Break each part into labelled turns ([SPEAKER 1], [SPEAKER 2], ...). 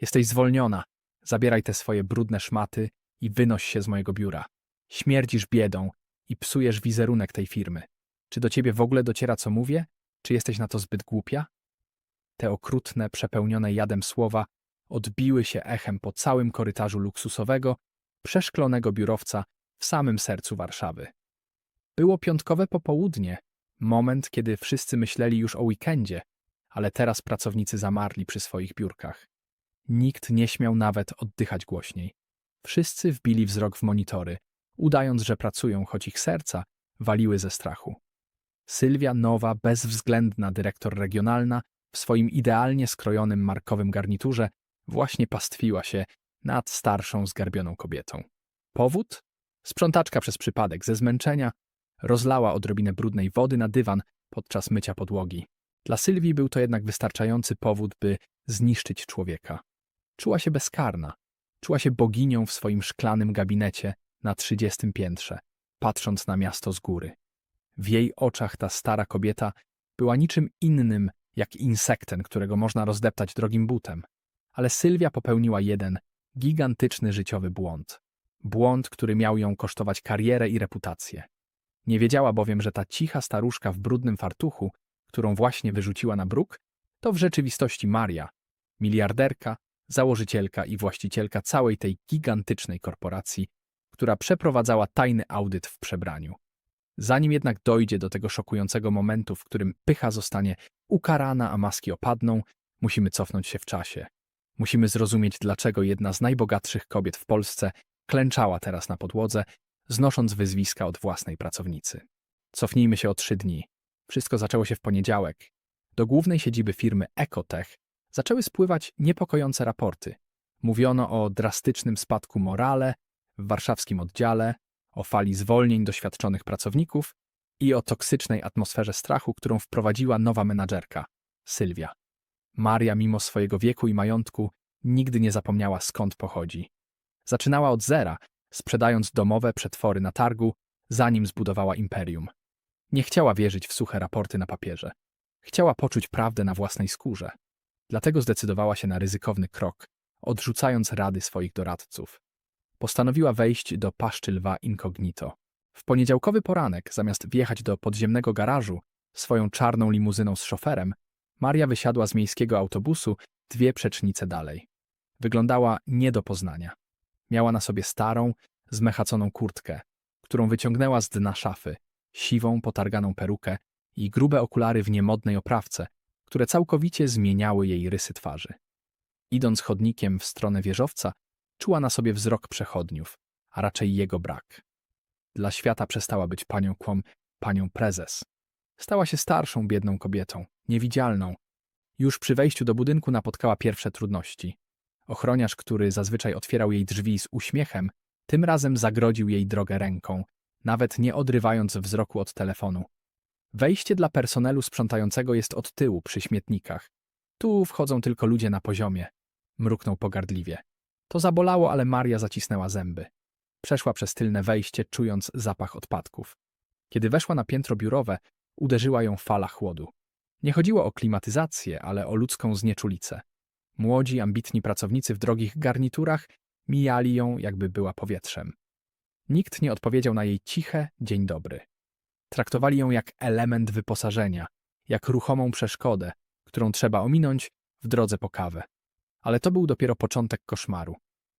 [SPEAKER 1] Jesteś zwolniona. Zabieraj te swoje brudne szmaty i wynoś się z mojego biura. Śmierdzisz biedą i psujesz wizerunek tej firmy. Czy do ciebie w ogóle dociera, co mówię? Czy jesteś na to zbyt głupia? Te okrutne, przepełnione jadem słowa odbiły się echem po całym korytarzu luksusowego, przeszklonego biurowca w samym sercu Warszawy. Było piątkowe popołudnie, moment, kiedy wszyscy myśleli już o weekendzie, ale teraz pracownicy zamarli przy swoich biurkach. Nikt nie śmiał nawet oddychać głośniej. Wszyscy wbili wzrok w monitory, udając, że pracują, choć ich serca waliły ze strachu. Sylwia Nowa, bezwzględna dyrektor regionalna, w swoim idealnie skrojonym markowym garniturze właśnie pastwiła się nad starszą, zgarbioną kobietą. Powód? Sprzątaczka przez przypadek ze zmęczenia rozlała odrobinę brudnej wody na dywan podczas mycia podłogi. Dla Sylwii był to jednak wystarczający powód, by zniszczyć człowieka. Czuła się bezkarna. Czuła się boginią w swoim szklanym gabinecie na trzydziestym piętrze, patrząc na miasto z góry. W jej oczach ta stara kobieta była niczym innym jak insektem, którego można rozdeptać drogim butem. Ale Sylwia popełniła jeden gigantyczny życiowy błąd. Błąd, który miał ją kosztować karierę i reputację. Nie wiedziała bowiem, że ta cicha staruszka w brudnym fartuchu, którą właśnie wyrzuciła na bruk, to w rzeczywistości Maria, miliarderka, założycielka i właścicielka całej tej gigantycznej korporacji, która przeprowadzała tajny audyt w przebraniu. Zanim jednak dojdzie do tego szokującego momentu, w którym pycha zostanie ukarana, a maski opadną, musimy cofnąć się w czasie. Musimy zrozumieć, dlaczego jedna z najbogatszych kobiet w Polsce klęczała teraz na podłodze, znosząc wyzwiska od własnej pracownicy. Cofnijmy się o trzy dni. Wszystko zaczęło się w poniedziałek. Do głównej siedziby firmy Ecotech zaczęły spływać niepokojące raporty. Mówiono o drastycznym spadku morale w warszawskim oddziale, o fali zwolnień doświadczonych pracowników i o toksycznej atmosferze strachu, którą wprowadziła nowa menadżerka, Sylwia. Maria, mimo swojego wieku i majątku, nigdy nie zapomniała skąd pochodzi. Zaczynała od zera, sprzedając domowe przetwory na targu, zanim zbudowała imperium. Nie chciała wierzyć w suche raporty na papierze. Chciała poczuć prawdę na własnej skórze. Dlatego zdecydowała się na ryzykowny krok, odrzucając rady swoich doradców. Postanowiła wejść do paszczy lwa incognito. W poniedziałkowy poranek, zamiast wjechać do podziemnego garażu swoją czarną limuzyną z szoferem, Maria wysiadła z miejskiego autobusu dwie przecznice dalej. Wyglądała nie do poznania. Miała na sobie starą, zmechaconą kurtkę, którą wyciągnęła z dna szafy, siwą, potarganą perukę i grube okulary w niemodnej oprawce, które całkowicie zmieniały jej rysy twarzy. Idąc chodnikiem w stronę wieżowca, czuła na sobie wzrok przechodniów, a raczej jego brak. Dla świata przestała być panią kłom, panią prezes. Stała się starszą, biedną kobietą, niewidzialną. Już przy wejściu do budynku napotkała pierwsze trudności. Ochroniarz, który zazwyczaj otwierał jej drzwi z uśmiechem, tym razem zagrodził jej drogę ręką, nawet nie odrywając wzroku od telefonu. Wejście dla personelu sprzątającego jest od tyłu, przy śmietnikach. Tu wchodzą tylko ludzie na poziomie. Mruknął pogardliwie. To zabolało, ale Maria zacisnęła zęby. Przeszła przez tylne wejście, czując zapach odpadków. Kiedy weszła na piętro biurowe, uderzyła ją fala chłodu. Nie chodziło o klimatyzację, ale o ludzką znieczulicę. Młodzi, ambitni pracownicy w drogich garniturach mijali ją, jakby była powietrzem. Nikt nie odpowiedział na jej ciche dzień dobry. Traktowali ją jak element wyposażenia, jak ruchomą przeszkodę, którą trzeba ominąć w drodze po kawę. Ale to był dopiero początek koszmaru.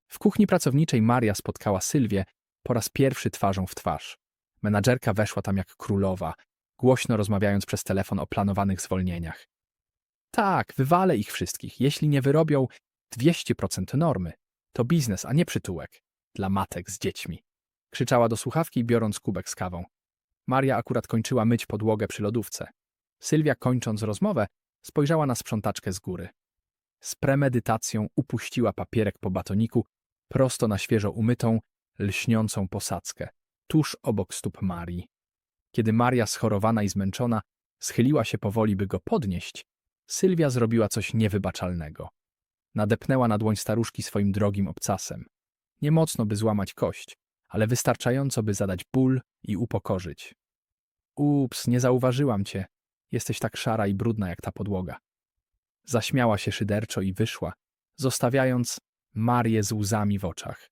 [SPEAKER 1] W kuchni pracowniczej Maria spotkała Sylwię po raz pierwszy twarzą w twarz. Menadżerka weszła tam jak królowa, głośno rozmawiając przez telefon o planowanych zwolnieniach. Tak, wywalę ich wszystkich, jeśli nie wyrobią 200% normy. To biznes, a nie przytułek. Dla matek z dziećmi. Krzyczała do słuchawki, biorąc kubek z kawą. Maria akurat kończyła myć podłogę przy lodówce. Sylwia, kończąc rozmowę, spojrzała na sprzątaczkę z góry. Z premedytacją upuściła papierek po batoniku prosto na świeżo umytą, lśniącą posadzkę, tuż obok stóp Marii. Kiedy Maria, schorowana i zmęczona, schyliła się powoli, by go podnieść, Sylwia zrobiła coś niewybaczalnego. Nadepnęła na dłoń staruszki swoim drogim obcasem. Nie mocno, by złamać kość, ale wystarczająco, by zadać ból i upokorzyć. Ups, nie zauważyłam cię. Jesteś tak szara i brudna jak ta podłoga. Zaśmiała się szyderczo i wyszła, zostawiając Marię z łzami w oczach.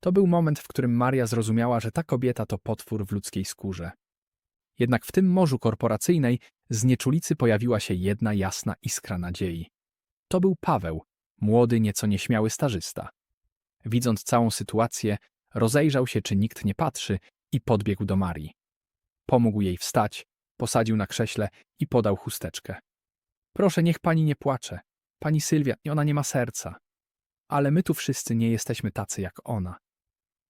[SPEAKER 1] To był moment, w którym Maria zrozumiała, że ta kobieta to potwór w ludzkiej skórze. Jednak w tym morzu korporacyjnej z nieczulicy pojawiła się jedna jasna iskra nadziei. To był Paweł, młody, nieco nieśmiały stażysta. Widząc całą sytuację, rozejrzał się, czy nikt nie patrzy i podbiegł do Marii. Pomógł jej wstać, posadził na krześle i podał chusteczkę. Proszę, niech pani nie płacze. Pani Sylwia, ona nie ma serca. Ale my tu wszyscy nie jesteśmy tacy jak ona,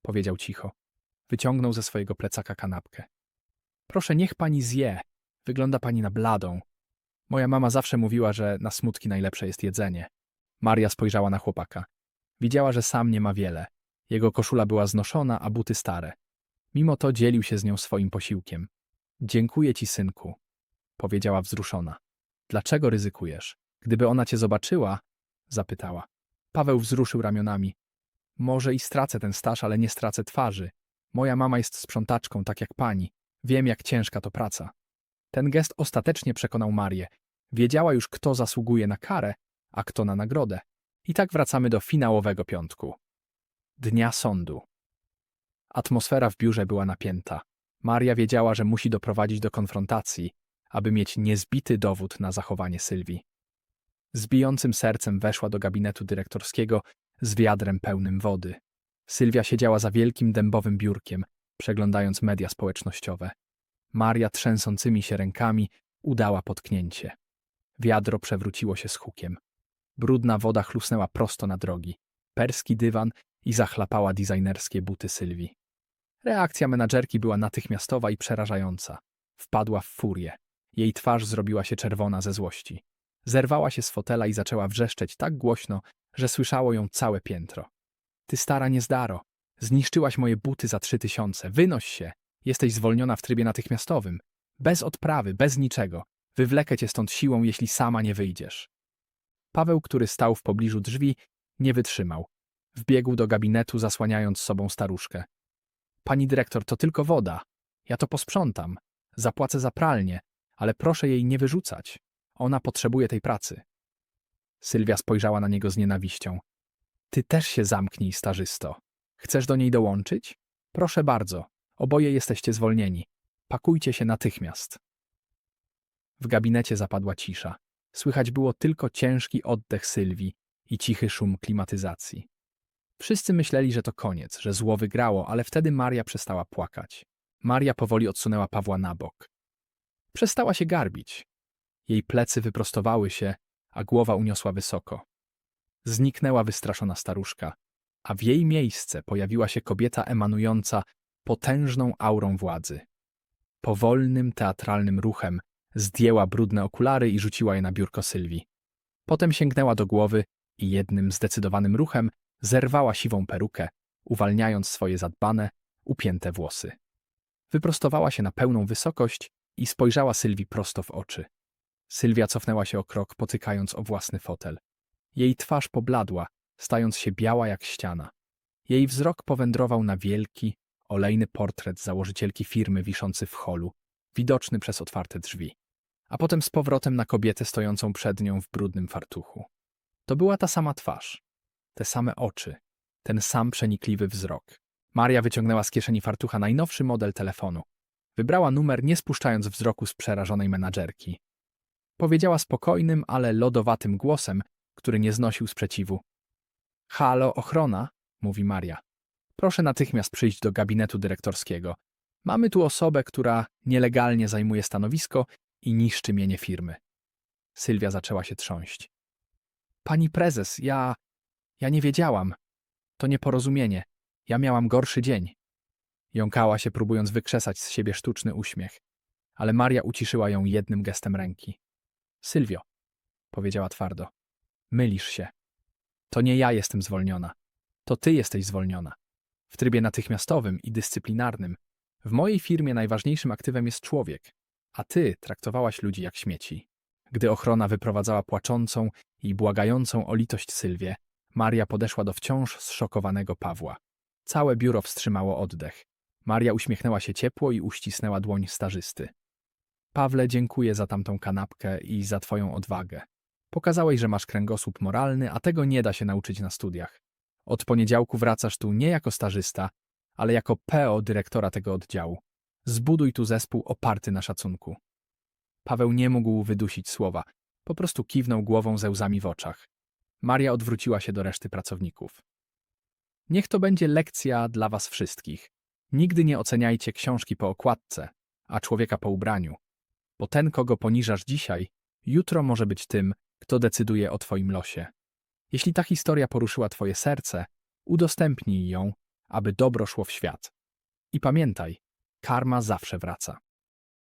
[SPEAKER 1] powiedział cicho. Wyciągnął ze swojego plecaka kanapkę. Proszę, niech pani zje. Wygląda pani na bladą. Moja mama zawsze mówiła, że na smutki najlepsze jest jedzenie. Maria spojrzała na chłopaka. Widziała, że sam nie ma wiele. Jego koszula była znoszona, a buty stare. Mimo to dzielił się z nią swoim posiłkiem. Dziękuję ci, synku, powiedziała wzruszona. Dlaczego ryzykujesz? Gdyby ona cię zobaczyła, zapytała. Paweł wzruszył ramionami. Może i stracę ten staż, ale nie stracę twarzy. Moja mama jest sprzątaczką, tak jak pani. Wiem, jak ciężka to praca. Ten gest ostatecznie przekonał Marię. Wiedziała już, kto zasługuje na karę, a kto na nagrodę. I tak wracamy do finałowego piątku. Dnia sądu. Atmosfera w biurze była napięta. Maria wiedziała, że musi doprowadzić do konfrontacji, aby mieć niezbity dowód na zachowanie Sylwii. Z bijącym sercem weszła do gabinetu dyrektorskiego z wiadrem pełnym wody. Sylwia siedziała za wielkim dębowym biurkiem, przeglądając media społecznościowe. Maria trzęsącymi się rękami udała potknięcie. Wiadro przewróciło się z hukiem. Brudna woda chlusnęła prosto na drogi, perski dywan i zachlapała designerskie buty Sylwii. Reakcja menadżerki była natychmiastowa i przerażająca. Wpadła w furię. Jej twarz zrobiła się czerwona ze złości. Zerwała się z fotela i zaczęła wrzeszczeć tak głośno, że słyszało ją całe piętro. Ty stara niezdaro, zniszczyłaś moje buty za trzy tysiące, wynoś się, jesteś zwolniona w trybie natychmiastowym. Bez odprawy, bez niczego. Wywlekę cię stąd siłą, jeśli sama nie wyjdziesz. Paweł, który stał w pobliżu drzwi, nie wytrzymał. Wbiegł do gabinetu, zasłaniając sobą staruszkę. Pani dyrektor, to tylko woda. Ja to posprzątam. Zapłacę za pralnię, ale proszę jej nie wyrzucać. Ona potrzebuje tej pracy. Sylwia spojrzała na niego z nienawiścią. Ty też się zamknij, starzysto. Chcesz do niej dołączyć? Proszę bardzo. Oboje jesteście zwolnieni. Pakujcie się natychmiast. W gabinecie zapadła cisza. Słychać było tylko ciężki oddech Sylwii i cichy szum klimatyzacji. Wszyscy myśleli, że to koniec, że zło wygrało, ale wtedy Maria przestała płakać. Maria powoli odsunęła Pawła na bok. Przestała się garbić. Jej plecy wyprostowały się, a głowa uniosła wysoko. Zniknęła wystraszona staruszka, a w jej miejsce pojawiła się kobieta emanująca potężną aurą władzy. Powolnym, teatralnym ruchem zdjęła brudne okulary i rzuciła je na biurko Sylwii. Potem sięgnęła do głowy i jednym zdecydowanym ruchem zerwała siwą perukę, uwalniając swoje zadbane, upięte włosy. Wyprostowała się na pełną wysokość i spojrzała Sylwii prosto w oczy. Sylwia cofnęła się o krok, potykając o własny fotel. Jej twarz pobladła, stając się biała jak ściana. Jej wzrok powędrował na wielki, olejny portret założycielki firmy wiszący w holu, widoczny przez otwarte drzwi, a potem z powrotem na kobietę stojącą przed nią w brudnym fartuchu. To była ta sama twarz, te same oczy, ten sam przenikliwy wzrok. Maria wyciągnęła z kieszeni fartucha najnowszy model telefonu. Wybrała numer, nie spuszczając wzroku z przerażonej menadżerki. Powiedziała spokojnym, ale lodowatym głosem, który nie znosił sprzeciwu. Halo, ochrona, mówi Maria. Proszę natychmiast przyjść do gabinetu dyrektorskiego. Mamy tu osobę, która nielegalnie zajmuje stanowisko i niszczy mienie firmy. Sylwia zaczęła się trząść. Pani prezes, ja. Ja nie wiedziałam. To nieporozumienie. Ja miałam gorszy dzień. Jąkała się, próbując wykrzesać z siebie sztuczny uśmiech, ale Maria uciszyła ją jednym gestem ręki. Sylwio, powiedziała twardo, mylisz się. To nie ja jestem zwolniona. To ty jesteś zwolniona. W trybie natychmiastowym i dyscyplinarnym. W mojej firmie najważniejszym aktywem jest człowiek, a ty traktowałaś ludzi jak śmieci. Gdy ochrona wyprowadzała płaczącą i błagającą o litość Sylwię, Maria podeszła do wciąż zszokowanego Pawła. Całe biuro wstrzymało oddech. Maria uśmiechnęła się ciepło i uścisnęła dłoń starzysty. Pawle, dziękuję za tamtą kanapkę i za twoją odwagę. Pokazałeś, że masz kręgosłup moralny, a tego nie da się nauczyć na studiach. Od poniedziałku wracasz tu nie jako stażysta, ale jako PO dyrektora tego oddziału. Zbuduj tu zespół oparty na szacunku. Paweł nie mógł wydusić słowa, po prostu kiwnął głową ze łzami w oczach. Maria odwróciła się do reszty pracowników. Niech to będzie lekcja dla was wszystkich. Nigdy nie oceniajcie książki po okładce, a człowieka po ubraniu, bo ten, kogo poniżasz dzisiaj, jutro może być tym, kto decyduje o twoim losie. Jeśli ta historia poruszyła twoje serce, udostępnij ją, aby dobro szło w świat. I pamiętaj, karma zawsze wraca.